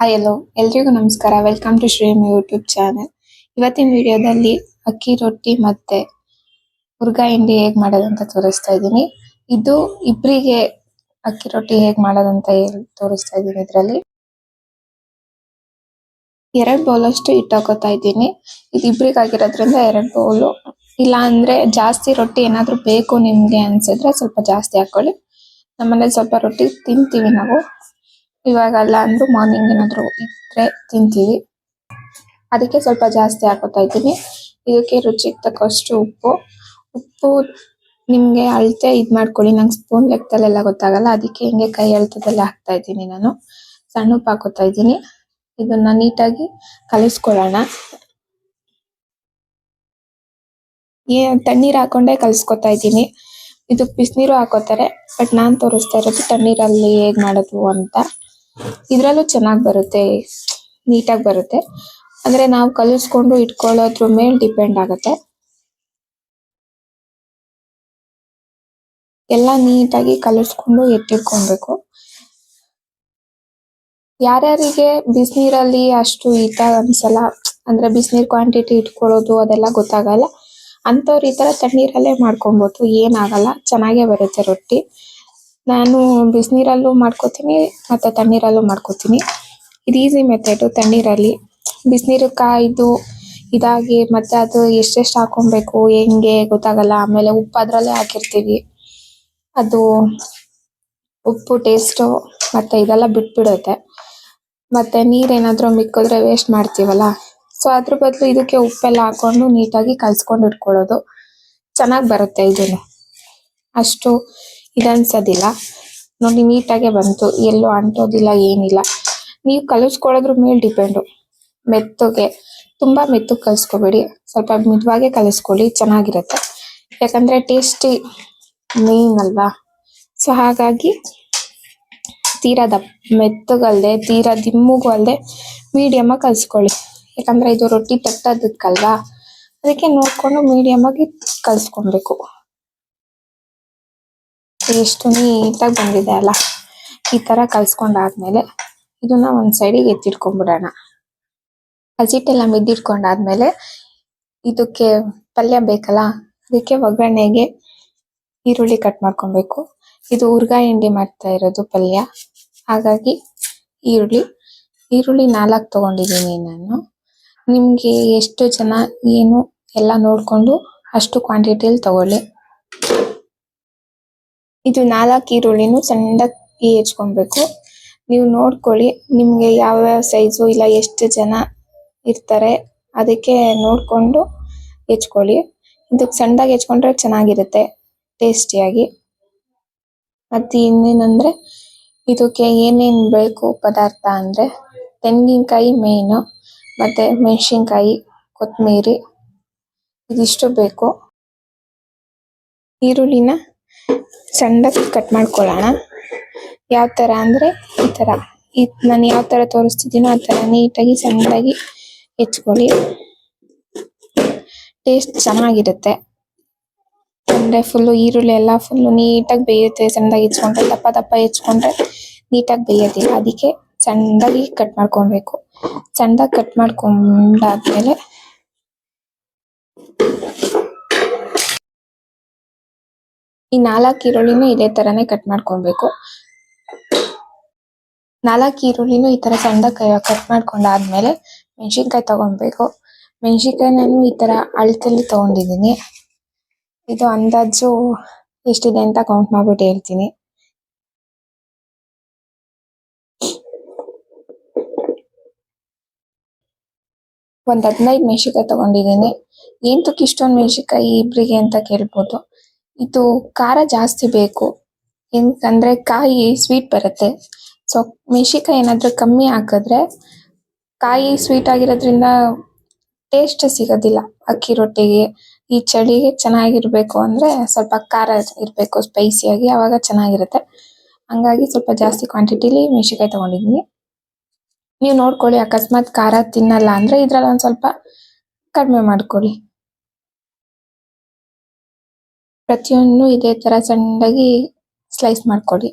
Hi hello ಎಲ್ರಿಗೂ ನಮಸ್ಕಾರ. Welcome to Shreem YouTube channel ಇವತ್ತಿನ ವಿಡಿಯೋದಲ್ಲಿ ಅಕ್ಕಿ ರೊಟ್ಟಿ ಮತ್ತೆ ಹುರ್ಗಾ ಹಿಂಡಿ ಹೇಗೆ ಮಾಡೋದಂತ ತೋರಿಸ್ತಾ ಇದ್ದೀನಿ. ಇದು ಇಬ್ರಿಗೆ ಅಕ್ಕಿ ರೊಟ್ಟಿ ಹೇಗೆ ಮಾಡೋದಂತ ತೋರಿಸ್ತಾ ಇದ್ದೀನಿ ಇದರಲ್ಲಿ. ಎರಡು ಬೌಲ್ ಅಷ್ಟು ಹಿಟ್ಟು ಹಾಕೋತಾ ಇದ್ದೀನಿ. ಇದು ಇಬ್ರಿಗೆ ಆಗಿರೋದ್ರಿಂದ ಎರಡ್ ಬೌಲ್ ಇಲ್ಲ ಅಂದ್ರೆ ಜಾಸ್ತಿ ರೊಟ್ಟಿ ಏನಾದರೂ ಬೇಕು ನಿಮ್ಗೆ ಅನ್ಸಿದ್ರೆ ಸ್ವಲ್ಪ ಜಾಸ್ತಿ ಹಾಕೊಳ್ಳಿ. ನಮ್ಮನೇಲಿ ಸ್ವಲ್ಪ ರೊಟ್ಟಿ ತಿಂತೀವಿ ನಾವು. ಇವಾಗ ಅಲ್ಲ ಅಂದ್ರೂ ಮಾರ್ನಿಂಗ್ ಏನಾದರೂ ಇದ್ರೆ ತಿಂತೀವಿ. ಅದಕ್ಕೆ ಸ್ವಲ್ಪ ಜಾಸ್ತಿ ಹಾಕೋತಾ ಇದ್ದೀನಿ. ಇದಕ್ಕೆ ರುಚಿಗೆ ತಕ್ಕಷ್ಟು ಉಪ್ಪು. ಉಪ್ಪು ನಿಮಗೆ ಅಳತೆ ಇದು ಮಾಡ್ಕೊಳ್ಳಿ. ನಂಗೆ ಸ್ಪೂನ್ ಲೆಕ್ಕದಲ್ಲೆಲ್ಲ ಗೊತ್ತಾಗಲ್ಲ. ಅದಕ್ಕೆ ಹಿಂಗೆ ಕೈ ಅಳತದಲ್ಲಿ ಹಾಕ್ತಾ ಇದ್ದೀನಿ ನಾನು. ಸಣ್ಣ ಉಪ್ಪು ಹಾಕೋತಾ ಇದ್ದೀನಿ. ಇದನ್ನ ನೀಟಾಗಿ ಕಲಿಸ್ಕೊಳ್ಳೋಣ. ಏ, ತಣ್ಣೀರು ಹಾಕೊಂಡೇ ಕಲಿಸ್ಕೊತಾ ಇದ್ದೀನಿ. ಇದು ಬಿಸಿನೀರು ಹಾಕೋತಾರೆ, ಬಟ್ ನಾನು ತೋರಿಸ್ತಾ ಇರೋದು ತಣ್ಣೀರಲ್ಲಿ ಹೇಗೆ ಮಾಡೋದು ಅಂತ. ಇದ್ರಲ್ಲೂ ಚೆನ್ನಾಗ್ ಬರುತ್ತೆ, ನೀಟಾಗಿ ಬರುತ್ತೆ. ಅಂದ್ರೆ ನಾವು ಕಲಿಸ್ಕೊಂಡು ಇಟ್ಕೊಳ್ಳೋದ್ರ ಮೇಲೆ ಡಿಪೆಂಡ್ ಆಗುತ್ತೆ. ಎಲ್ಲ ನೀಟಾಗಿ ಕಲಿಸ್ಕೊಂಡು ಎತ್ತಿಟ್ಕೊಬೇಕು. ಯಾರ್ಯಾರಿಗೆ ಬಿಸಿನೀರಲ್ಲಿ ಅಷ್ಟು ಈತ ಅನ್ಸಲ್ಲ, ಅಂದ್ರೆ ಬಿಸಿನೀರ್ ಕ್ವಾಂಟಿಟಿ ಇಟ್ಕೊಳ್ಳೋದು ಅದೆಲ್ಲ ಗೊತ್ತಾಗಲ್ಲ. ಅಂತವ್ರು ಈ ತರ ತಣ್ಣೀರಲ್ಲೇ ಮಾಡ್ಕೊಬೋದು ಏನಾಗಲ್ಲ ಚೆನ್ನಾಗೇ ಬರುತ್ತೆ ರೊಟ್ಟಿ. ನಾನು ಬಿಸಿನೀರಲ್ಲೂ ಮಾಡ್ಕೋತೀನಿ ಮತ್ತೆ ತಣ್ಣೀರಲ್ಲೂ ಮಾಡ್ಕೋತೀನಿ. ಇದು ಈಸಿ ಮೆಥಡ್ ತಣ್ಣೀರಲ್ಲಿ. ಬಿಸಿನೀರು ಕಾಯ್ದು ಇದಾಗಿ ಮತ್ತೆ ಅದು ಎಷ್ಟೆಷ್ಟು ಹಾಕೊಬೇಕು, ಹೆಂಗೆ ಗೊತ್ತಾಗಲ್ಲ. ಆಮೇಲೆ ಉಪ್ಪು ಅದರಲ್ಲೇ ಹಾಕಿರ್ತೀವಿ. ಅದು ಉಪ್ಪು ಟೇಸ್ಟು ಮತ್ತೆ ಇದೆಲ್ಲ ಬಿಟ್ಬಿಡುತ್ತೆ. ಮತ್ತೆ ನೀರೇನಾದರೂ ಮಿಕ್ಕಿದ್ರೆ ವೇಸ್ಟ್ ಮಾಡ್ತೀವಲ್ಲ. ಸೊ ಅದ್ರ ಬದಲು ಇದಕ್ಕೆ ಉಪ್ಪೆಲ್ಲ ಹಾಕೊಂಡು ನೀಟಾಗಿ ಕಲಿಸ್ಕೊಂಡು ಇಟ್ಕೊಳ್ಳೋದು. ಚೆನ್ನಾಗಿ ಬರುತ್ತೆ ಇದನ್ನು. ಅಷ್ಟು. ಇದನ್ಸೋದಿಲ್ಲ ನೋಡಿ, ನೀಟಾಗೆ ಬಂತು. ಎಲ್ಲೂ ಅಂಟೋದಿಲ್ಲ, ಏನಿಲ್ಲ. ನೀವು ಕಲಿಸ್ಕೊಳ್ಳೋದ್ರ ಮೇಲೆ ಡಿಪೆಂಡು. ಮೆತ್ತಗೆ, ತುಂಬಾ ಮೆತ್ತಗೆ ಕಲಿಸ್ಕೋಬೇಡಿ. ಸ್ವಲ್ಪ ಮಿತವಾಗೆ ಕಲಿಸ್ಕೊಳ್ಳಿ, ಚೆನ್ನಾಗಿರುತ್ತೆ. ಯಾಕಂದ್ರೆ ಟೇಸ್ಟಿ ಮೇನ್ ಅಲ್ವಾ? ಸೊ ಹಾಗಾಗಿ ತೀರಾ ದಪ್ಪ ಮೆತ್ತಗಲ್ದೆ ತೀರಾ ದಿಮ್ಮಗೂ ಅಲ್ದೆ ಮೀಡಿಯಮ್ ಆಗಿ ಕಲ್ಸ್ಕೊಳ್ಳಿ. ಯಾಕಂದ್ರೆ ಇದು ರೊಟ್ಟಿ ತಟ್ಟೋದಕ್ಕಲ್ವಾ? ಅದಕ್ಕೆ ನೋಡ್ಕೊಂಡು ಕಲಿಸ್ಕೊಬೇಕು ಕಲ್ಸ್ಕೊಬೇಕು. ಎಷ್ಟು ನೀಟಾಗಿ ಬಂದಿದೆ ಅಲ್ಲ? ಈ ತರ ಕಲ್ಸ್ಕೊಂಡಾದ್ಮೇಲೆ ಇದನ್ನ ಒಂದ್ ಸೈಡಿಗೆ ಎತ್ತಿಟ್ಕೊಂಡ್ಬಿಡೋಣ. ಹಸಿಟ್ಟೆಲ್ಲ ಮಿದ್ದಿಟ್ಕೊಂಡಾದ್ಮೇಲೆ ಇದಕ್ಕೆ ಪಲ್ಯ ಬೇಕಲ್ಲ? ಅದಕ್ಕೆ ಒಗ್ಗರಣೆಗೆ ಈರುಳ್ಳಿ ಕಟ್ ಮಾಡ್ಕೊಬೇಕು. ಇದು ಹುರ್ಗಾ ಹಿಂಡಿ ಮಾಡ್ತಾ ಇರೋದು ಪಲ್ಯ. ಹಾಗಾಗಿ ಈರುಳ್ಳಿ. ಈರುಳ್ಳಿ ನಾಲ್ಕು ತಗೊಂಡಿದ್ದೀನಿ ನಾನು. ನಿಮಗೆ ಎಷ್ಟು ಜನ ಏನು ಎಲ್ಲ ನೋಡ್ಕೊಂಡು ಅಷ್ಟು ಕ್ವಾಂಟಿಟಿಯಲ್ಲಿ ತಗೊಳ್ಳಿ. ಇದು ನಾಲ್ಕು ಈರುಳ್ಳಿನು ಸಣ್ಣದಾಗಿ ಹೆಚ್ಕೊಬೇಕು. ನೀವು ನೋಡ್ಕೊಳ್ಳಿ, ನಿಮ್ಗೆ ಯಾವ ಸೈಜು ಇಲ್ಲ ಎಷ್ಟು ಜನ ಇರ್ತಾರೆ, ಅದಕ್ಕೆ ನೋಡ್ಕೊಂಡು ಹೆಚ್ಕೊಳ್ಳಿ. ಇದಕ್ಕೆ ಸಣ್ಣದಾಗಿ ಹೆಚ್ಕೊಂಡ್ರೆ ಚೆನ್ನಾಗಿರುತ್ತೆ, ಟೇಸ್ಟಿಯಾಗಿ. ಮತ್ತೆ ಇನ್ನೇನಂದ್ರೆ, ಇದಕ್ಕೆ ಏನೇನ್ ಬೇಕು ಪದಾರ್ಥ ಅಂದ್ರೆ, ತೆಂಗಿನಕಾಯಿ ಮೇನು ಮತ್ತೆ ಮೆಣಸಿನಕಾಯಿ ಕೊತ್ತಂಬರಿ ಇದಿಷ್ಟು ಬೇಕು. ಈರುಳ್ಳಿನ ಸಣ್ಣದಾಗಿ ಕಟ್ ಮಾಡ್ಕೊಳ್ಳೋಣ. ಯಾವ ತರ ಅಂದ್ರೆ ಈ ತರ. ನಾನು ಯಾವ ತರ ತೋರಿಸ್ತಿದ್ದೀನೋ ಆ ತರ ನೀಟಾಗಿ ಸಣ್ಣದಾಗಿ ಹೆಚ್ಕೊಳ್ಳಿ. ಟೇಸ್ಟ್ ಚೆನ್ನಾಗಿರುತ್ತೆ. ಅಂದರೆ ಫುಲ್ಲು ಈರುಳ್ಳಿ ಎಲ್ಲ ಫುಲ್ಲು ನೀಟಾಗಿ ಬೇಯುತ್ತೆ ಸಣ್ಣದಾಗಿ ಹೆಚ್ಕೊಂಡ್ರೆ. ದಪ್ಪ ದಪ್ಪ ಹೆಚ್ಕೊಂಡ್ರೆ ನೀಟಾಗಿ ಬೇಯೋದಿಲ್ಲ. ಅದಕ್ಕೆ ಸಣ್ಣದಾಗಿ ಕಟ್ ಮಾಡ್ಕೊಬೇಕು. ಸಣ್ಣದಾಗಿ ಕಟ್ ಮಾಡ್ಕೊಂಡಾದ್ಮೇಲೆ ಈ ನಾಲ್ಕು ಈರುಳ್ಳಿನೂ ಇದೇ ತರನೇ ಕಟ್ ಮಾಡ್ಕೊಬೇಕು ನಾಲ್ಕು ಈರುಳ್ಳಿನೂ ಈ ತರ ಸಣ್ಣದಾಗಿ ಕಟ್ ಮಾಡ್ಕೊಂಡಾದ್ಮೇಲೆ ಮೆಣಸಿನ್ಕಾಯಿ ತಗೊಬೇಕು ಮೆಣಸಿನ್ಕಾಯಿ ನಾನು ಈ ತರ ಅಳತಲ್ಲಿ ತಗೊಂಡಿದ್ದೀನಿ. ಇದು ಅಂದಾಜು ಎಷ್ಟಿದೆ ಅಂತ ಕೌಂಟ್ ಮಾಡ್ಬಿಟ್ಟು ಹೇಳ್ತೀನಿ. ಒಂದ್ ಹದಿನೈದು ಮೆಣಸಿನ್ಕಾಯಿ ತಗೊಂಡಿದ್ದೀನಿ. ಏಂತಕ್ಕೆ ಇಷ್ಟೊಂದು ಮೆಣಸಿನ್ಕಾಯಿ ಇಬ್ರಿಗೆ ಅಂತ ಕೇಳ್ಬೋದು. ಇದು ಖಾರ ಜಾಸ್ತಿ ಬೇಕು. ಅಂದ್ರೆ ಕಾಯಿ ಸ್ವೀಟ್ ಬರುತ್ತೆ. ಸೊ ಮೆಣಸಿನ್ಕಾಯಿ ಏನಾದ್ರು ಕಮ್ಮಿ ಹಾಕಿದ್ರೆ ಕಾಯಿ ಸ್ವೀಟ್ ಆಗಿರೋದ್ರಿಂದ ಟೇಸ್ಟ್ ಸಿಗೋದಿಲ್ಲ. ಅಕ್ಕಿ ರೊಟ್ಟಿಗೆ ಈ ಚಳಿಗೆ ಚೆನ್ನಾಗಿರ್ಬೇಕು ಅಂದ್ರೆ ಸ್ವಲ್ಪ ಖಾರ ಇರಬೇಕು ಸ್ಪೈಸಿಯಾಗಿ ಆವಾಗ ಚೆನ್ನಾಗಿರುತ್ತೆ. ಹಂಗಾಗಿ ಸ್ವಲ್ಪ ಜಾಸ್ತಿ ಕ್ವಾಂಟಿಟಿಲಿ ಮೆಣಸಿನ್ಕಾಯಿ ತಗೊಂಡಿದ್ದೀನಿ. ನೀವು ನೋಡ್ಕೊಳ್ಳಿ, ಅಕಸ್ಮಾತ್ ಖಾರ ತಿನ್ನಲ್ಲ ಅಂದ್ರೆ ಇದ್ರಲ್ಲಿ ಒಂದು ಸ್ವಲ್ಪ ಕಡಿಮೆ ಮಾಡ್ಕೊಳ್ಳಿ. ಪ್ರತಿಯೊಂದು ಇದೇ ತರ ಸಣ್ಣದಾಗಿ ಸ್ಲೈಸ್ ಮಾಡ್ಕೊಳ್ಳಿ.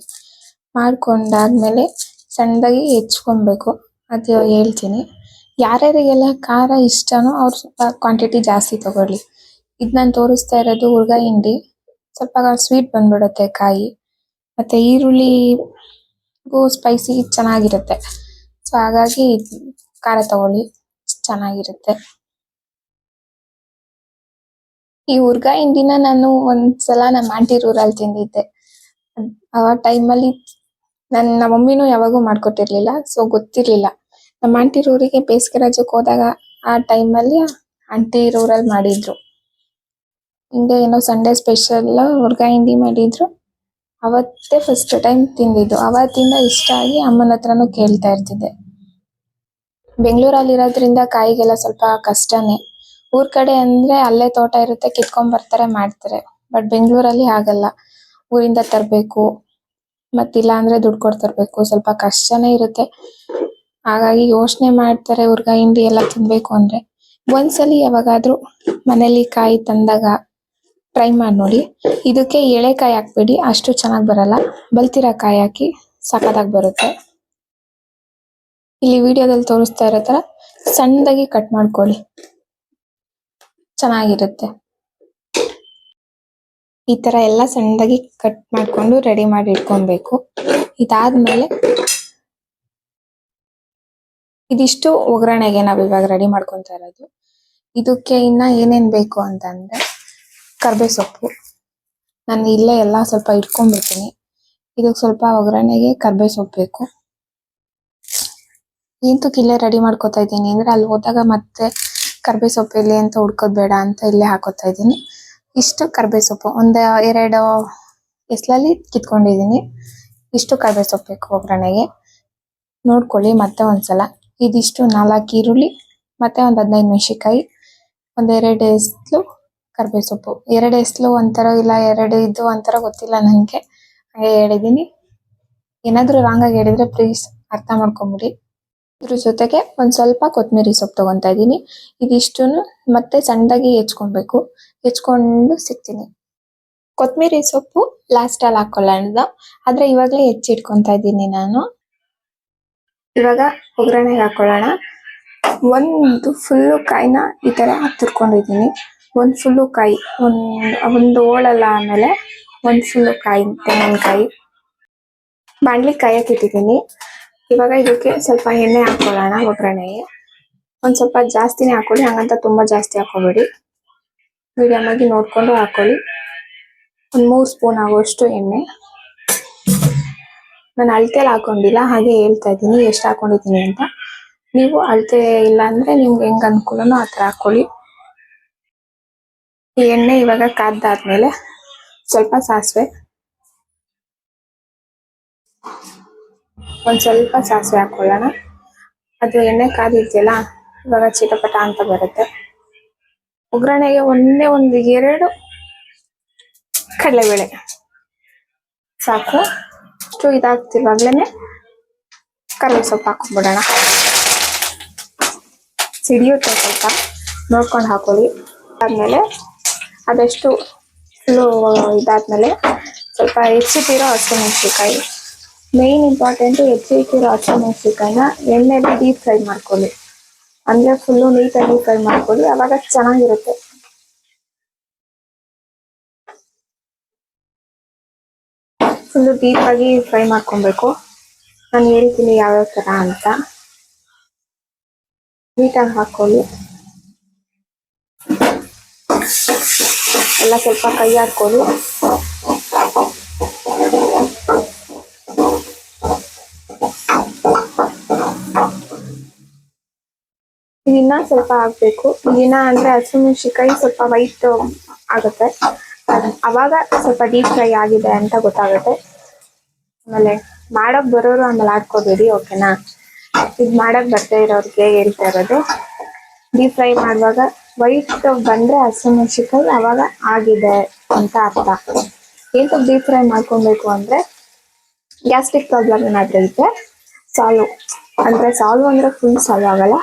ಮಾಡ್ಕೊಂಡಾದ್ಮೇಲೆ ಸಣ್ಣದಾಗಿ ಹೆಚ್ಕೊಬೇಕು. ಅದು ಹೇಳ್ತೀನಿ. ಯಾರ್ಯಾರಿಗೆಲ್ಲ ಖಾರ ಇಷ್ಟನೋ ಅವ್ರು ಸ್ವಲ್ಪ ಕ್ವಾಂಟಿಟಿ ಜಾಸ್ತಿ ತಗೊಳ್ಳಿ. ಇದು ನಾನು ತೋರಿಸ್ತಾ ಇರೋದು ಹುರ್ಗ, ಹಿಂಡಿ. ಸ್ವಲ್ಪ ಸ್ವೀಟ್ ಬಂದ್ಬಿಡುತ್ತೆ ಕಾಯಿ. ಮತ್ತೆ ಈರುಳ್ಳಿಗೂ ಸ್ಪೈಸಿ ಚೆನ್ನಾಗಿರುತ್ತೆ. ಸೊ ಹಾಗಾಗಿ ಖಾರ ತಗೊಳ್ಳಿ. ಚೆನ್ನಾಗಿರುತ್ತೆ. ಈ ಹುರ್ಗ ದಿನ ನಾನು ಒಂದ್ಸಲ ನಮ್ಮ ಆಂಟಿ ಊರಲ್ಲಿ ತಿಂದಿದ್ದೆ. ಆ ಟೈಮಲ್ಲಿ ನನ್ ನಮ್ಮ ಮಮ್ಮಿನೂ ಯಾವಾಗೂ ಮಾಡ್ಕೊಟ್ಟಿರ್ಲಿಲ್ಲ, ಸೊ ಗೊತ್ತಿರ್ಲಿಲ್ಲ. ನಮ್ಮ ಆಂಟಿ ಊರಿಗೆ ಬೇಸಿಗೆ ರಜಕ್ಕೆ ಹೋದಾಗ ಆ ಟೈಮಲ್ಲಿ ಆಂಟಿ ಊರಲ್ಲಿ ಮಾಡಿದ್ರು. ಹಿಂಗೆ ಏನೋ ಸಂಡೇ ಸ್ಪೆಷಲ್ ಹಿಂಡಿ ಮಾಡಿದ್ರು. ಅವತ್ತೇ ಫಸ್ಟ್ ಟೈಮ್ ತಿಂದಿದ್ದು. ಅವತ್ತಿಂದ ಇಷ್ಟ ಆಗಿ ಅಮ್ಮನ ಹತ್ರನೂ ಕೇಳ್ತಾ ಇರ್ತಿದ್ದೆ. ಬೆಂಗಳೂರಲ್ಲಿ ಇರೋದ್ರಿಂದ ಕಾಯಿಗೆಲ್ಲ ಸ್ವಲ್ಪ ಕಷ್ಟನೇ. ಊರ್ ಕಡೆ ಅಂದ್ರೆ ಅಲ್ಲೇ ತೋಟ ಇರುತ್ತೆ, ಕಿತ್ಕೊಂಡ್ ಬರ್ತಾರೆ, ಮಾಡ್ತಾರೆ. ಬಟ್ ಬೆಂಗಳೂರಲ್ಲಿ ಹಾಗಲ್ಲ. ಊರಿಂದ ತರ್ಬೇಕು ಇಲ್ಲ ಅಂದ್ರೆ ದುಡ್ಡು ಕೊಟ್ಟು ತರ್ಬೇಕು. ಸ್ವಲ್ಪ ಕಷ್ಟನೇ ಇರುತ್ತೆ. ಹಾಗಾಗಿ ಯೋಚನೆ ಮಾಡ್ತಾರೆ ಊರ್ಗ, ಹಿಂಡಿ ಎಲ್ಲ ತಿನ್ಬೇಕು ಅಂದ್ರೆ. ಒಂದ್ಸಲಿ ಯಾವಾಗಾದ್ರೂ ಮನೇಲಿ ಕಾಯಿ ತಂದಾಗ ಟ್ರೈ ಮಾಡಿ ನೋಡಿ. ಇದಕ್ಕೆ ಎಳೆಕಾಯಿ ಹಾಕ್ಬೇಡಿ, ಅಷ್ಟು ಚೆನ್ನಾಗಿ ಬರಲ್ಲ. ಬಲ್ತಿರೋ ಕಾಯಿ ಹಾಕಿ ಸಖತ್ತಾಗಿ ಬರುತ್ತೆ. ಇಲ್ಲಿ ವಿಡಿಯೋದಲ್ಲಿ ತೋರಿಸ್ತಾ ಇರೋ ತರ ಸಣ್ಣದಾಗಿ ಕಟ್ ಮಾಡ್ಕೊಳ್ಳಿ. ಚೆನ್ನಾಗಿರುತ್ತೆ. ಈ ತರ ಎಲ್ಲ ಸಣ್ಣದಾಗಿ ಕಟ್ ಮಾಡ್ಕೊಂಡು ರೆಡಿ ಮಾಡಿ ಇಟ್ಕೊಬೇಕು. ಇದಾದ್ಮೇಲೆ ಇದಿಷ್ಟು ಒಗ್ಗರಣೆಗೆ ನಾವ್ ಇವಾಗ ರೆಡಿ ಮಾಡ್ಕೊತಾ ಇರೋದು. ಇದಕ್ಕೆ ಇನ್ನ ಏನೇನ್ ಬೇಕು ಅಂತಂದ್ರೆ ಕರ್ಬೇ ಸೊಪ್ಪು ನಾನು ಇಲ್ಲೇ ಎಲ್ಲ ಸ್ವಲ್ಪ ಇಟ್ಕೊಂಡ್ಬಿಡ್ತೀನಿ. ಇದಕ್ಕೆ ಸ್ವಲ್ಪ ಒಗ್ಗರಣೆಗೆ ಕರ್ಬೇ ಸೊಪ್ಪು ಬೇಕು. ಏಂತಕ್ಕೆ ಇಲ್ಲೇ ರೆಡಿ ಮಾಡ್ಕೋತಾ ಇದ್ದೀನಿ ಅಂದ್ರೆ ಅಲ್ಲಿ ಹೋದಾಗ ಮತ್ತೆ ಕರ್ಬೇ ಸೊಪ್ಪು ಎಲ್ಲಿ ಅಂತ ಹುಡ್ಕೋದ್ ಬೇಡ ಅಂತ ಇಲ್ಲೇ ಹಾಕೋತಾ ಇದ್ದೀನಿ. ಇಷ್ಟು ಕರ್ಬೇ ಸೊಪ್ಪು. ಒಂದ್ ಎರಡು ಎಸ್ಲಲ್ಲಿ ಕಿತ್ಕೊಂಡಿದೀನಿ ಇಷ್ಟು ಕರ್ಬೇ ಸೊಪ್ಪು ಬೇಕು ಒಗ್ಗರಣೆಗೆ. ನೋಡ್ಕೊಳ್ಳಿ ಮತ್ತೆ ಒಂದ್ಸಲ. ಇದಿಷ್ಟು ನಾಲ್ಕು ಈರುಳ್ಳಿ, ಮತ್ತೆ ಒಂದ್ ಹದಿನೈದು ಮೆಣಸಿಕಾಯಿ ಒಂದ್ ಎರಡು ಎಸ್ಲು ಕರ್ಬೇ ಸೊಪ್ಪು. ಎರಡು ಎಸ್ಲು ಒಂಥರ ಇಲ್ಲ, ಎರಡು ಇದು ಒಂಥರ ಗೊತ್ತಿಲ್ಲ ನಂಗೆ. ಹಾಗೆ ಹೇಳಿದೀನಿ ಏನಾದ್ರೂ ರಾಂಗ್ ಆಗಿ ಹೇಳಿದ್ರೆ ಪ್ಲೀಸ್ ಅರ್ಥ ಮಾಡ್ಕೊಂಬಿಡಿ. ಇದ್ರ ಜೊತೆಗೆ ಒಂದ್ ಸ್ವಲ್ಪ ಕೊತ್ತಂಬರಿ ಸೊಪ್ಪು ತಗೊಂತಾ ಇದೀನಿ ಇದಿಷ್ಟನ್ನು ಮತ್ತೆ ಸಣ್ಣದಾಗಿ ಹೆಚ್ಕೊಬೇಕು. ಹೆಚ್ಕೊಂಡು ಸಿಗ್ತೀನಿ. ಕೊತ್ತಂಬರಿ ಸೊಪ್ಪು ಲಾಸ್ಟ್ ಅಲ್ಲಿ ಹಾಕೊಳ್ಳೋಣ. ಆದ್ರೆ ಇವಾಗ್ಲೇ ಹೆಚ್ಚಿಟ್ಕೊಂತಾ ಇದ್ದೀನಿ ನಾನು. ಇವಾಗ ಒಗ್ಗರಣೆಗೆ ಹಾಕೊಳ್ಳೋಣ. ಒಂದು ಫುಲ್ಲು ಕಾಯಿನ ಈ ತರ ತುರ್ಕೊಂಡಿದ್ದೀನಿ ಒಂದ್ ಫುಲ್ಲು ಕಾಯಿ, ಒಂದ್, ಒಂದು ಓಳಲ್ಲ ಆಮೇಲೆ ಒಂದ್ ಫುಲ್ಲು ಕಾಯಿ, ತೆಂಗಿನಕಾಯಿ. ಬಾಣ್ಲಿ ಕಾಯಕ್ಕೆ ಇಟ್ಟಿದ್ದೀನಿ. ಇವಾಗ ಇದಕ್ಕೆ ಸ್ವಲ್ಪ ಎಣ್ಣೆ ಹಾಕೊಳ್ಳೋಣ, ಒಗ್ಗರಣೆಗೆ. ಒಂದ್ ಸ್ವಲ್ಪ ಜಾಸ್ತಿನೇ ಹಾಕೊಳ್ಳಿ, ಹಂಗಂತ ತುಂಬಾ ಜಾಸ್ತಿ ಹಾಕೋಬೇಡಿ ಮೀಡಿಯಂ ಆಗಿ ನೋಡ್ಕೊಂಡು ಹಾಕೊಳ್ಳಿ. ಒಂದ್ ಮೂರ್ ಸ್ಪೂನ್ ಆಗುವಷ್ಟು ಎಣ್ಣೆ. ನಾನು ಅಳತೆಲ್ ಹಾಕೊಂಡಿಲ್ಲ, ಹಾಗೆ ಹೇಳ್ತಾ ಇದ್ದೀನಿ, ಎಷ್ಟು ಹಾಕೊಂಡಿದ್ದೀನಿ ಅಂತ. ನೀವು ಅಳತೆ ಇಲ್ಲ ಅಂದ್ರೆ ನಿಮ್ಗೆ ಹೆಂಗ್ ಅನುಕೂಲನೋ ಆ ತರ ಹಾಕೊಳ್ಳಿ. ಈ ಎಣ್ಣೆ ಇವಾಗ ಕಾದ್ದಾದ್ಮೇಲೆ ಸ್ವಲ್ಪ ಸಾಸಿವೆ. ಒಂದ್ ಸ್ವಲ್ಪ ಸಾಸಿವೆ ಹಾಕೊಳ್ಳೋಣ. ಅದು ಎಣ್ಣೆ ಕಾದಿದ್ಯಲ್ಲ ಇವಾಗ ಚಿಟಪಟ ಅಂತ ಬರುತ್ತೆ. ಒಗ್ಗರಣೆಗೆ ಒಂದೇ ಒಂದು ಎರಡು ಕಡಲೆಬೇಳೆ. ಸಾಕು. ಅಷ್ಟು ಇದಾಗ್ತಿರುವಾಗ್ಲೇ ಕರಿ ಸೊಪ್ಪು ಹಾಕೊಂಡ್ಬಿಡೋಣ ಸಿಡಿಯುತ್ತೆ ಸ್ವಲ್ಪ. ನೋಡ್ಕೊಂಡು ಹಾಕೊಳ್ಳಿ. ಆದ್ಮೇಲೆ ಅದೆಷ್ಟು ಫುಲ್ಲು ಇದಾದ್ಮೇಲೆ ಸ್ವಲ್ಪ ಹೆಚ್ಚಿಟ್ಟಿರೋ ಹಸಿಮೆಣಸಿಕಾಯಿ ಮೇನ್ ಇಂಪಾರ್ಟೆಂಟ್ ಹೆಚ್ಚಿಟ್ಟಿರೋ ಹಸಿಮೆಣಸಿಕಾಯಿನ ಎಣ್ಣೆಲಿ ಡೀಪ್ ಫ್ರೈ ಮಾಡ್ಕೊಳ್ಳಿ. ಅಂದ್ರೆ ಫುಲ್ಲು ನೀಟಾಗಿ ಫ್ರೈ ಮಾಡ್ಕೊಳ್ಳಿ, ಅವಾಗ ಚೆನ್ನಾಗಿರುತ್ತೆ. ಫುಲ್ಲು ಡೀಪ್ ಆಗಿ ಫ್ರೈ ಮಾಡ್ಕೊಬೇಕು. ನಾನು ಹೇಳ್ತೀನಿ ಯಾವ್ಯಾವ ತರ ಅಂತ. ನೀಟಾಗಿ ಹಾಕೊಳ್ಳಿ ಎಲ್ಲ ಸ್ವಲ್ಪ ಕೈ ಹಾಕೊಳ್ಳಿ ಇದಿನ್ನ ಸ್ವಲ್ಪ ಹಾಕ್ಬೇಕು. ದಿನ ಅಂದ್ರೆ ಹಸಿಮೆಣಸಿಕಾಯಿ ಸ್ವಲ್ಪ ವೈಟ್ ಆಗುತ್ತೆ. ಅವಾಗ ಸ್ವಲ್ಪ ಡೀಪ್ ಫ್ರೈ ಆಗಿದೆ ಅಂತ ಗೊತ್ತಾಗುತ್ತೆ. ಆಮೇಲೆ ಮಾಡಕ್ ಬರೋರು ಆಮೇಲೆ ಹಾಡ್ಕೋಬೇಡಿ ಓಕೆನಾ ಇದು ಮಾಡಕ್ ಬರ್ತಾ ಇರೋರ್ಗೆ ಹೇಳ್ತಾ ಇರೋದು. ಡೀಪ್ ಫ್ರೈ ಮಾಡುವಾಗ ವೈಟ್ ಬಂದ್ರೆ ಹಸಿಮೆಣಸಿಕಾಯಿ ಅವಾಗ ಆಗಿದೆ ಅಂತ ಅರ್ಥ. ಏನು ಡೀಪ್ ಫ್ರೈ ಮಾಡ್ಕೊಬೇಕು ಅಂದ್ರೆ ಗ್ಯಾಸ್ಟ್ರಿಕ್ ಪ್ರಾಬ್ಲಮ್ ಏನಾದ್ರೂ ಇದ್ರೆ ಸಾಲ್ವ್ ಅಂದ್ರೆ ಸಾಲ್ವ್ ಅಂದ್ರೆ ಫುಲ್ ಸಾಲ್ವ್ ಆಗಲ್ಲ.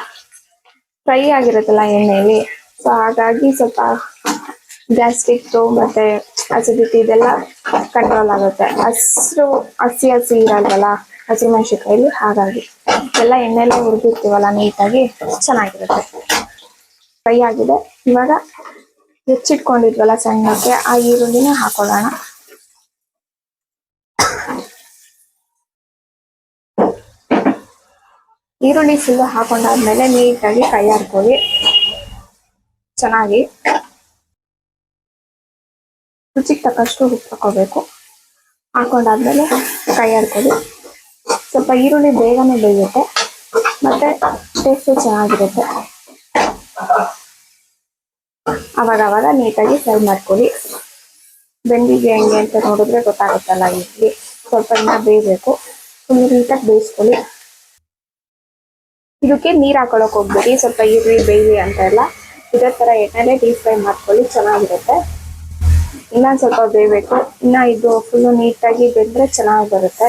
ಫ್ರೈ ಆಗಿರುತ್ತಲ್ಲ ಎಣ್ಣೆಯಲ್ಲಿ ಸೊ ಹಾಗಾಗಿ ಸ್ವಲ್ಪ ಗ್ಯಾಸ್ಟಿಕ್ ಮತ್ತೆ ಅಸಿಡಿಟಿ ಇದೆಲ್ಲ ಕಂಟ್ರೋಲ್ ಆಗುತ್ತೆ. ಹಸಿರು, ಹಸಿ ಹಸಿ ಇರಲ್ವಲ್ಲ ಹಸಿಮೆಣಸಿಕಾಯಲ್ಲಿ ಹಾಗಾಗಿ ಎಲ್ಲ ಎಣ್ಣೆಲ್ಲ ಹುರಿದಿರ್ತೀವಲ್ಲ ನೀಟಾಗಿ ಚೆನ್ನಾಗಿರುತ್ತೆ. ಫ್ರೈ ಆಗಿದೆ. ಇವಾಗ ಹೆಚ್ಚಿಟ್ಕೊಂಡಿದ್ವಲ್ಲ ಸಣ್ಣಕ್ಕೆ ಆ ಈರುಳ್ಳಿನ ಹಾಕೊಳ್ಳೋಣ. ಈರುಳ್ಳಿ ಫುಲ್ಲು ಹಾಕೊಂಡಾದ್ಮೇಲೆ ನೀಟಾಗಿ ಕೈ ಹಾಕೊಳ್ಳಿ ಚೆನ್ನಾಗಿ. ರುಚಿಗೆ ತಕ್ಕಷ್ಟು ಉಪ್ಪು ಹಾಕೋಬೇಕು. ಹಾಕೊಂಡಾದ್ಮೇಲೆ ಕೈ ಹಾಕೊಳ್ಳಿ ಸ್ವಲ್ಪ ಈರುಳ್ಳಿ ಬೇಗನೆ ಬೇಯುತ್ತೆ. ಮತ್ತೆ ಟೇಸ್ಟು ಚೆನ್ನಾಗಿರುತ್ತೆ. ಅವಾಗ ಅವಾಗ ನೀಟಾಗಿ ಸರ್ವ್ ಮಾಡ್ಕೊಳ್ಳಿ. ಬೆಂದಿಗೆ ಹೆಂಗೆ ಅಂತ ನೋಡಿದ್ರೆ ಗೊತ್ತಾಗುತ್ತಲ್ಲ ಇಲ್ಲಿ ಸ್ವಲ್ಪ ಬೇಯಬೇಕು. ಫುಲ್ ನೀಟಾಗಿ ಬೇಯಿಸ್ಕೊಳ್ಳಿ. ಇದಕ್ಕೆ ನೀರ್ ಹಾಕೊಳಕ್ ಹೋಗ್ಬೇಡಿ. ಸ್ವಲ್ಪ ಈರುಳ್ಳಿ ಬೇಯಿ ಅಂತ ಎಲ್ಲ ಇದೇ ತರ ಎಣ್ಣೆಲೆ ಡೀಪ್ ಫ್ರೈ ಮಾಡ್ಕೊಳ್ಳಿ, ಚೆನ್ನಾಗಿರುತ್ತೆ. ಇನ್ನೊಂದ್ ಸ್ವಲ್ಪ ಬೇಯಬೇಕು. ಇನ್ನ ಇದು ಫುಲ್ ನೀಟಾಗಿ ಬೆಂದ್ರೆ ಚೆನ್ನಾಗಿ ಬರುತ್ತೆ.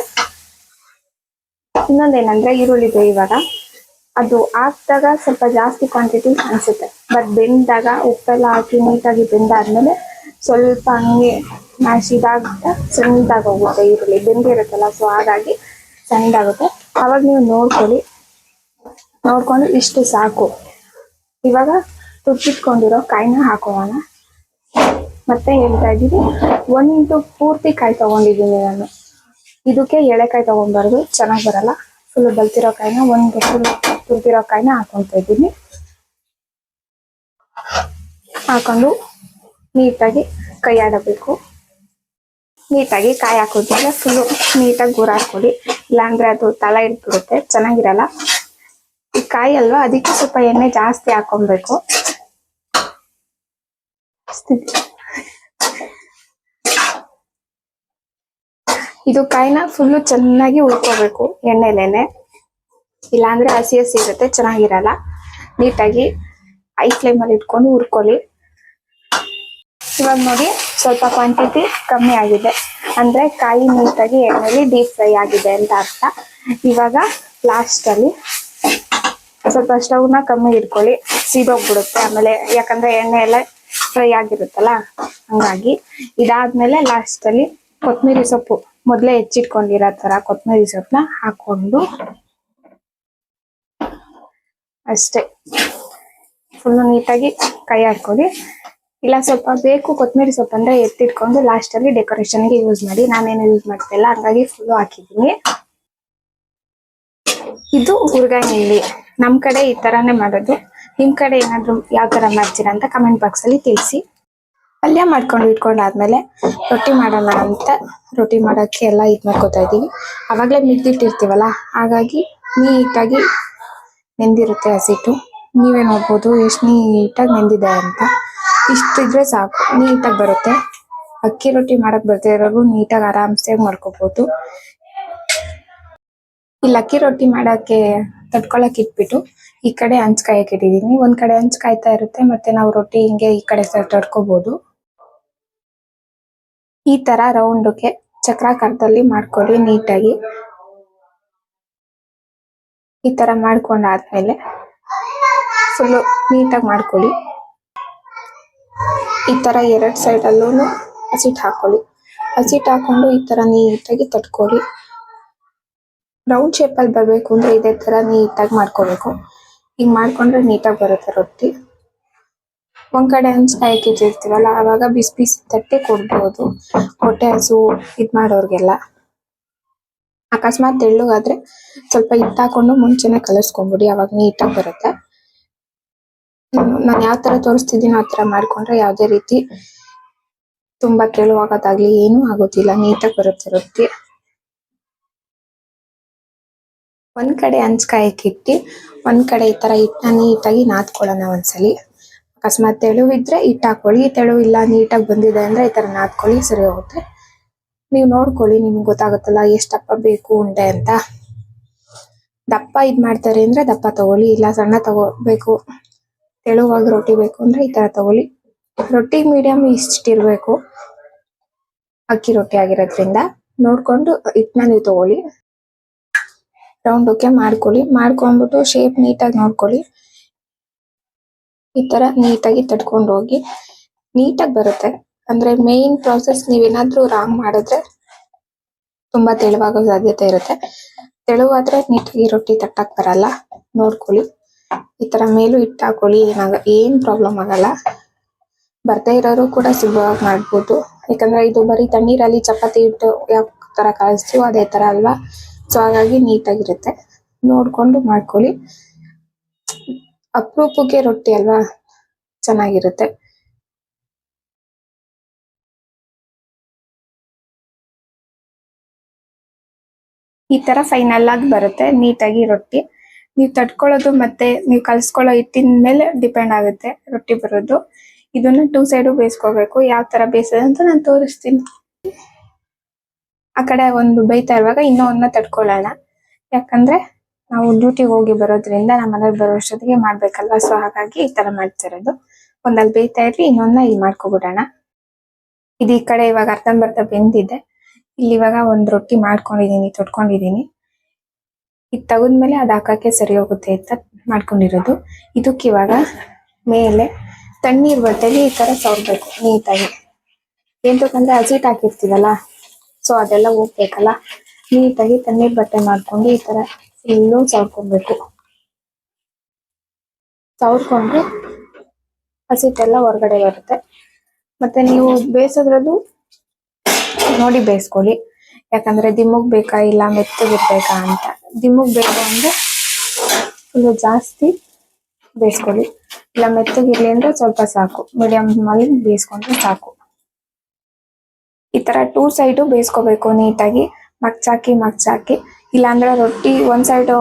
ಇನ್ನೊಂದೇನಂದ್ರೆ ಈರುಳ್ಳಿ ಬೇಯುವಾಗ. ಅದು ಹಾಕ್ದಾಗ ಸ್ವಲ್ಪ ಜಾಸ್ತಿ ಕ್ವಾಂಟಿಟಿ ಅನ್ಸುತ್ತೆ ಬಟ್ ಬೆಂದಾಗ ಉಪ್ಪೆಲ್ಲ ಹಾಕಿ ನೀಟಾಗಿ ಬೆಂದಾದ್ಮೇಲೆ ಸ್ವಲ್ಪ ಹಂಗೆ ಮ್ಯಾಶ್ ಇದಾಗುತ್ತೆ, ಸಣ್ಣದಾಗಿ ಹೋಗುತ್ತೆ ಈರುಳ್ಳಿ. ಬೆಂದಿರುತ್ತಲ್ಲ ಸೊ ಹಾಗಾಗಿ ಸಣ್ಣದಾಗುತ್ತೆ. ಅವಾಗ ನೀವು ನೋಡ್ಕೊಳ್ಳಿ. ನೋಡ್ಕೊಂಡು ಇಷ್ಟು ಸಾಕು. ಇವಾಗ ತುಚ್ಚಿಟ್ಕೊಂಡಿರೋ ಕಾಯಿನ ಹಾಕೋಣ. ಮತ್ತೆ ಹೇಳ್ತಾ ಇದ್ದೀನಿ ಇಂಟು ಪೂರ್ತಿ ಕಾಯಿ ತಗೊಂಡಿದ್ದೀನಿ ನಾನು. ಇದಕ್ಕೆ ಎಳೆಕಾಯಿ ತಗೊಂಡ್ಬಾರ್ದು ಚೆನ್ನಾಗಿ ಬರಲ್ಲ. ಫುಲ್ ಬಲ್ತಿರೋ ಕಾಯಿನ, ಒಂದು ಫುಲ್ ತುರ್ದಿರೋ ಕಾಯಿನ ಹಾಕೊಂತ ಇದ್ದೀನಿ. ಹಾಕೊಂಡು ನೀಟಾಗಿ ಕೈ ಆಡಬೇಕು ನೀಟಾಗಿ ಕಾಯಿ ಹಾಕೋದಿದ್ರೆ ಫುಲ್ಲು ನೀಟಾಗಿ ಗುರ ಹಾಕೊಳ್ಳಿ ಇಲ್ಲಾಂದ್ರೆ ಅದು ತಳ ಇಟ್ಬಿಡುತ್ತೆ ಚೆನ್ನಾಗಿರಲ್ಲ. ಕಾಯಿ ಅಲ್ವಾ ಅದಕ್ಕೆ ಸ್ವಲ್ಪ ಎಣ್ಣೆ ಜಾಸ್ತಿ ಹಾಕೊಬೇಕು. ಇದು ಕಾಯಿನ ಫುಲ್ಲು ಚೆನ್ನಾಗಿ ಉಳ್ಕೋಬೇಕು ಎಣ್ಣೆಲೇನೆ. ಇಲ್ಲಾಂದ್ರೆ ಹಸಿ ಹಸಿ ಇರುತ್ತೆ, ಚೆನ್ನಾಗಿರಲ್ಲ. ನೀಟಾಗಿ ಐ ಫ್ಲೇಮಲ್ಲಿ ಇಟ್ಕೊಂಡು ಹುರ್ಕೊಳ್ಳಿ. ಇವಾಗ ನೋಡಿ ಸ್ವಲ್ಪ ಕ್ವಾಂಟಿಟಿ ಕಮ್ಮಿ ಆಗಿದೆ. ಅಂದ್ರೆ ಕಾಯಿ ನೀಟಾಗಿ ಎಣ್ಣೆಲಿ ಡೀಪ್ ಫ್ರೈ ಆಗಿದೆ ಅಂತ ಅರ್ಥ. ಇವಾಗ ಲಾಸ್ಟ್ ಅಲ್ಲಿ ಸ್ವಲ್ಪ ಸ್ಟವ್ನ ಕಮ್ಮಿ ಇಟ್ಕೊಳ್ಳಿ, ಸೀದೋಗ್ಬಿಡುತ್ತೆ. ಆಮೇಲೆ ಯಾಕಂದ್ರೆ ಎಣ್ಣೆ ಎಲ್ಲ ಫ್ರೈ ಆಗಿರುತ್ತಲ್ಲ, ಹಂಗಾಗಿ ಇದಾದ್ಮೇಲೆ ಲಾಸ್ಟ್ ಅಲ್ಲಿ ಕೊತ್ತಂಬರಿ ಸೊಪ್ಪು. ಮೊದಲೇ ಹೆಚ್ಚಿಟ್ಕೊಂಡಿರೋ ತರ ಕೊತ್ತಂಬರಿ ಸೊಪ್ಪನ್ನ ಹಾಕೊಂಡು ಅಷ್ಟೇ. ಫುಲ್ ನೀಟಾಗಿ ಕೈ ಹಾಕೊಳ್ಳಿ ಇಲ್ಲ, ಸ್ವಲ್ಪ ಬೇಕು ಕೊತ್ತಂಬರಿ ಸೊಪ್ಪು ಅಂದ್ರೆ ಎತ್ತಿಟ್ಕೊಂಡು ಲಾಸ್ಟಲ್ಲಿ ಡೆಕೋರೇಷನ್ಗೆ ಯೂಸ್ ಮಾಡಿ. ನಾನೇನು ಯೂಸ್ ಮಾಡ್ತಿಲ್ಲ, ಹಂಗಾಗಿ ಫುಲ್ ಹಾಕಿದ್ದೀನಿ. ಇದು ಹುರ್ಗಾಯಿ ನಿಲ್ಲಿ ನಮ್ ಕಡೆ ಈ ತರಾನೇ ಮಾಡೋದು. ನಿಮ್ ಕಡೆ ಏನಾದ್ರು ಯಾವ ತರ ಮಾಡ್ತೀರಾ ಅಂತ ಕಮೆಂಟ್ ಬಾಕ್ಸ್ ಅಲ್ಲಿ ತಿಳಿಸಿ. ಪಲ್ಯ ಮಾಡ್ಕೊಂಡು ಇಟ್ಕೊಂಡಾದ್ಮೇಲೆ ರೊಟ್ಟಿ ಮಾಡೋಣ ಅಂತ ರೊಟ್ಟಿ ಮಾಡೋಕ್ಕೆ ಎಲ್ಲ ಇದು ಮಾಡ್ಕೋತಾ ಇದ್ದೀವಿ. ಆವಾಗಲೇ ಮಿದ್ದಿಟ್ಟಿರ್ತೀವಲ್ಲ ಹಾಗಾಗಿ ನೀಟಾಗಿ ನೆಂದಿರುತ್ತೆ ಹಸಿಟ್ಟು. ನೀವೇ ನೋಡ್ಬೋದು ಎಷ್ಟು ನೀಟಾಗಿ ನೆಂದಿದೆ ಅಂತ. ಇಷ್ಟಿದ್ರೆ ಸಾಕು, ನೀಟಾಗಿ ಬರುತ್ತೆ. ಅಕ್ಕಿ ರೊಟ್ಟಿ ಮಾಡೋಕ್ಕೆ ಬರ್ತಾ ಇರೋರು ನೀಟಾಗಿ ಆರಾಮ್ಸೆ ಮಾಡ್ಕೋಬಹುದು ಇಲ್ಲಿ ಲಕ್ಕಿ ರೊಟ್ಟಿ ಮಾಡಕ್ಕೆ ತಡ್ಕೊಳಕ್ ಇಟ್ಬಿಟ್ಟು ಈ ಕಡೆ ಹಂಚ್ ಕಾಯಕ್ ಇಟ್ಟಿದೀನಿ ಒಂದ್ ಕಡೆ ಹಂಚ್ ಕಾಯ್ತಾ ಇರುತ್ತೆ, ಮತ್ತೆ ನಾವು ರೊಟ್ಟಿ ಹಿಂಗೆ ಈ ಕಡೆ ತಡ್ಕೋಬಹುದು ಈ ತರ ರೌಂಡ್ಗೆ ಚಕ್ರಾಕಾರದಲ್ಲಿ ಮಾಡ್ಕೊಳ್ಳಿ ನೀಟಾಗಿ. ಈ ತರ ಮಾಡ್ಕೊಂಡಾದ್ಮೇಲೆ ಫುಲ್ ನೀಟಾಗಿ ಮಾಡ್ಕೊಳ್ಳಿ. ಈ ತರ ಎರಡ್ ಸೈಡ್ ಅಲ್ಲೂ ಹಸಿಟ್ ಹಾಕೊಳ್ಳಿ. ಹಸಿಟ್ ಹಾಕೊಂಡು ಈ ತರ ನೀಟಾಗಿ ತಟ್ಕೊಳ್ಳಿ. ರೌಂಡ್ ಶೇಪಲ್ಲಿ ಬರಬೇಕು ಅಂದರೆ ಇದೇ ತರ ನೀಟಾಗಿ ಮಾಡ್ಕೋಬೇಕು. ಹಿಂಗ್ ಮಾಡ್ಕೊಂಡ್ರೆ ನೀಟಾಗಿ ಬರುತ್ತೆ ರೊಟ್ಟಿ. ಒಂದು ಕಡೆ ಸ್ಕೈ ಕೆಜಿ ಇರ್ತೀವಲ್ಲ ಅವಾಗ ಬಿಸಿ ಬಿಸಿ ತಟ್ಟೆ ಕೊಡ್ಬೋದು. ಹೊಟ್ಟೆ ಹಸು ಇದ್ ಮಾಡೋರಿಗೆಲ್ಲ. ಅಕಸ್ಮಾತ್ ತೆಳ್ಳಗಾದ್ರೆ ಸ್ವಲ್ಪ ಹಿಟ್ಟಾಕೊಂಡು ಮುಂಚೆನೆ ಕಲರ್ಸ್ಕೊಂಬಿಡಿ ಅವಾಗ ನೀಟಾಗಿ ಬರುತ್ತೆ. ನಾನು ಯಾವ ತರ ತೋರಿಸ್ತಿದ್ದೀನೋ ಆ ಥರ ಮಾಡ್ಕೊಂಡ್ರೆ ಯಾವುದೇ ರೀತಿ ತುಂಬಾ ತೆಳುವಾಗೋದಾಗಲಿ ಏನೂ ಆಗೋದಿಲ್ಲ, ನೀಟಾಗಿ ಬರುತ್ತೆ ರೊಟ್ಟಿ. ಒಂದ್ ಕಡೆ ಹಂಚ್ಕಾಯಕ್ ಇಟ್ಟಿ, ಒಂದ್ ಕಡೆ ಈ ತರ ಹಿಟ್ಟನ್ನ ನೀಟಾಗಿ ನಾದ್ಕೊಳ್ಳೋಣ ಒಂದ್ಸಲಿ. ಅಕಸ್ಮಾತ್ ತೆಳುವಿದ್ರೆ ಹಿಟ್ಟು ಹಾಕೊಳ್ಳಿ ತೆಳುವು ಇಲ್ಲ ನೀಟಾಗಿ ಬಂದಿದೆ ಅಂದ್ರೆ ಈ ತರ ನಾದ್ಕೊಳ್ಳಿ, ಸರಿ ಹೋಗುತ್ತೆ. ನೀವು ನೋಡ್ಕೊಳ್ಳಿ, ನಿಮ್ಗೆ ಗೊತ್ತಾಗುತ್ತಲ್ಲ ಎಷ್ಟು ದಪ್ಪ ಬೇಕು ಉಂಡೆ ಅಂತ. ದಪ್ಪ ಇದ್ ಮಾಡ್ತಾರೆ ಅಂದ್ರೆ ದಪ್ಪ ತಗೊಳ್ಳಿ, ಇಲ್ಲ ಸಣ್ಣ ತಗೋಬೇಕು. ತೆಳುವಾಗಿ ರೊಟ್ಟಿ ಬೇಕು ಅಂದ್ರೆ ಈ ತರ ತಗೊಳ್ಳಿ. ರೊಟ್ಟಿ ಮೀಡಿಯಂ ಇಷ್ಟಿರ್ಬೇಕು. ಅಕ್ಕಿ ರೊಟ್ಟಿ ಆಗಿರೋದ್ರಿಂದ ನೋಡ್ಕೊಂಡು ಹಿಟ್ಟನ್ನ ನೀವು ತಗೊಳ್ಳಿ. ರೌಂಡಕ್ಕೆ ಮಾಡ್ಕೊಳ್ಳಿ. ಮಾಡ್ಕೊಂಡ್ಬಿಟ್ಟು ಶೇಪ್ ನೀಟಾಗಿ ನೋಡ್ಕೊಳ್ಳಿ. ಈ ತರ ನೀಟಾಗಿ ತಟ್ಕೊಂಡು ಹೋಗಿ. ನೀಟಾಗಿ ಬರುತ್ತೆ. ಅಂದ್ರೆ ಮೇನ್ ಪ್ರಾಸೆಸ್ ನೀವೇನಾದರೂ ರಾಂಗ್ ಮಾಡಿದ್ರೆ ತುಂಬಾ ತೆಳುವಾಗೋ ಸಾಧ್ಯತೆ ಇರುತ್ತೆ. ತೆಳುವಾದ್ರೆ ನೀಟಾಗಿ ರೊಟ್ಟಿ ತಟ್ಟಕ್ಕೆ ಬರಲ್ಲ. ನೋಡ್ಕೊಳ್ಳಿ. ಈ ತರ ಮೇಲೂ ಹಿಟ್ಟು ಹಾಕೊಳ್ಳಿ. ಏನಾಗ ಏನ್ ಪ್ರಾಬ್ಲಮ್ ಆಗಲ್ಲ. ಬರ್ತಾ ಇರೋರು ಕೂಡ ಸುಲಭವಾಗಿ ಮಾಡ್ಬೋದು. ಯಾಕಂದ್ರೆ ಇದು ಬರೀ ತಣ್ಣೀರಲ್ಲಿ ಚಪಾತಿ ಹಿಟ್ಟು ಯಾವ ತರ ಕಳಿಸ್ತೀವೋ ಅದೇ ತರ ಅಲ್ವಾ? ಸೊ ಹಾಗಾಗಿ ನೀಟಾಗಿರುತ್ತೆ. ನೋಡ್ಕೊಂಡು ಮಾಡ್ಕೊಳ್ಳಿ. ಅಪರೂಪಕ್ಕೆ ರೊಟ್ಟಿ ಅಲ್ವಾ? ಚೆನ್ನಾಗಿರುತ್ತೆ. ಈ ತರ ಫೈನಲ್ ಆಗಿ ಬರುತ್ತೆ ನೀಟಾಗಿ ರೊಟ್ಟಿ. ನೀವು ತಟ್ಕೊಳ್ಳೋದು ಮತ್ತೆ ನೀವು ಕಲ್ಸ್ಕೊಳ್ಳೋ ಹಿಟ್ಟಿನ ಮೇಲೆ ಡಿಪೆಂಡ್ ಆಗುತ್ತೆ ರೊಟ್ಟಿ ಬರೋದು. ಇದನ್ನ ಟೂ ಸೈಡು ಬೇಯಿಸ್ಕೋಬೇಕು. ಯಾವ ತರ ಬೇಯಿಸೋದು ಅಂತ ನಾನು ತೋರಿಸ್ತೀನಿ. ಆ ಕಡೆ ಒಂದು ಬೈತಾ ಇರುವಾಗ ಇನ್ನೊಂದನ್ನ ತಡ್ಕೊಳ್ಳೋಣ. ಯಾಕಂದ್ರೆ ನಾವು ಡ್ಯೂಟಿಗೆ ಹೋಗಿ ಬರೋದ್ರಿಂದ ನಮ್ಮ ಮನೆಗೆ ಬರೋ ಅಷ್ಟೊತ್ತಿಗೆ ಮಾಡ್ಬೇಕಲ್ವಾ? ಸೊ ಹಾಗಾಗಿ ಈ ತರ ಮಾಡ್ತಿರೋದು ಒಂದಲ್ಲಿ ಬೇಯ್ತಾ ಇರ್ಲಿ ಇನ್ನೊಂದನ್ನ ಇಲ್ಲಿ ಮಾಡ್ಕೊಬಿಡೋಣ. ಇದು ಈ ಕಡೆ ಇವಾಗ ಅರ್ಧಂಬರ್ಧ ಬೆಂದಿದೆ. ಇಲ್ಲಿ ಇವಾಗ ಒಂದ್ ರೊಟ್ಟಿ ಮಾಡ್ಕೊಂಡಿದೀನಿ ತೊಟ್ಕೊಂಡಿದೀನಿ ಇದು ತಗದ್ಮೇಲೆ ಅದ್ ಹಾಕಕ್ಕೆ ಸರಿ ಹೋಗುತ್ತೆ ಅಂತ ಮಾಡ್ಕೊಂಡಿರೋದು. ಇದಕ್ಕೆ ಇವಾಗ ಮೇಲೆ ತಣ್ಣೀರ್ ಬಟ್ಟೆಲಿ ಈ ತರ ಸವರ್ಬೇಕು, ನೀಟಾಗಿ. ಎಂತಕ್ಕಂದ್ರೆ ಅಜೀಟ್ ಹಾಕಿರ್ತೀವಲ್ಲ? ಸೊ ಅದೆಲ್ಲ ಹೋಗ್ಬೇಕಲ್ಲ? ನೀಟಾಗಿ ತಣ್ಣೀರ್ ಬಟ್ಟೆ ಮಾಡ್ಕೊಂಡು ಈ ತರ ಫುಲ್ಲು ಸವರ್ಕೊಬೇಕು ಸವರ್ಕೊಂಡ್ರೆ ಹಸಿಟ್ಟೆಲ್ಲ ಹೊರಗಡೆ ಬರುತ್ತೆ. ಮತ್ತೆ ನೀವು ಬೇಯಿಸೋದ್ರದ್ದು ನೋಡಿ ಬೇಯಿಸ್ಕೊಳ್ಳಿ. ಯಾಕಂದ್ರೆ ದಿಮ್ಮಗ್ ಬೇಕಾ ಇಲ್ಲ ಮೆತ್ತಗಿರ್ಬೇಕಾ ಅಂತ. ದಿಮ್ಮಗ್ ಬೇಕು ಅಂದ್ರೆ ಫುಲ್ಲು ಜಾಸ್ತಿ ಬೇಯಿಸ್ಕೊಳ್ಳಿ. ಇಲ್ಲ ಮೆತ್ತಗಿರ್ಲಿ ಅಂದ್ರೆ ಸ್ವಲ್ಪ ಸಾಕು. ಮೀಡಿಯಮ್ ಅಲ್ಲಿ ಬೇಯಿಸ್ಕೊಂಡ್ರೆ ಸಾಕು. ಈ ತರ ಟೂ ಸೈಡು ಬೇಯಿಸ್ಕೋಬೇಕು ನೀಟಾಗಿ. ಮಗ್ಚಾಕಿ ಮಗ್ಚಾಕಿ ಇಲ್ಲಾಂದ್ರೆ ರೊಟ್ಟಿ ಒಂದ್ ಸೈಡ್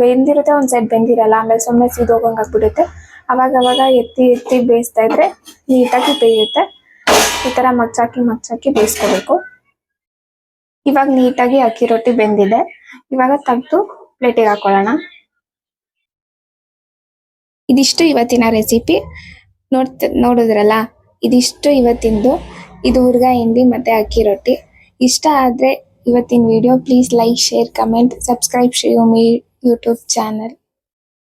ಬೆಂದಿರುತ್ತೆ, ಒಂದ್ ಸೈಡ್ ಬೆಂದಿರಲ್ಲ. ಆಮೇಲೆ ಸುಮ್ನೆ ಸಿದೋಗಂಗ್ ಆಗ್ಬಿಡುತ್ತೆ. ಅವಾಗ ಅವಾಗ ಎತ್ತಿ ಎತ್ತಿ ಬೇಯಿಸ್ತಾ ಇದ್ರೆ ನೀಟಾಗಿ ಬೇಯುತ್ತೆ. ಈ ತರ ಮಗ್ಚಾಕಿ ಮಗ್ಚಾಕಿ ಬೇಯಿಸ್ಕೋಬೇಕು. ಇವಾಗ ನೀಟಾಗಿ ಅಕ್ಕಿ ರೊಟ್ಟಿ ಬೆಂದಿದೆ. ಇವಾಗ ತೆಗ್ದು ಪ್ಲೇಟಿಗೆ ಹಾಕೊಳ್ಳೋಣ. ಇದಿಷ್ಟು ಇವತ್ತಿನ ರೆಸಿಪಿ ನೋಡ್ತ, ನೋಡಿದ್ರಲ್ಲ? ಇದಿಷ್ಟು ಇವತ್ತಿಂದು. ಇದು ಹುರ್ಗ ಹಿಂಡಿ ಮತ್ತೆ ಅಕ್ಕಿ ರೊಟ್ಟಿ. ಇಷ್ಟ ಆದ್ರೆ ಇವತ್ತಿನ video please like share comment subscribe Shivami YouTube channel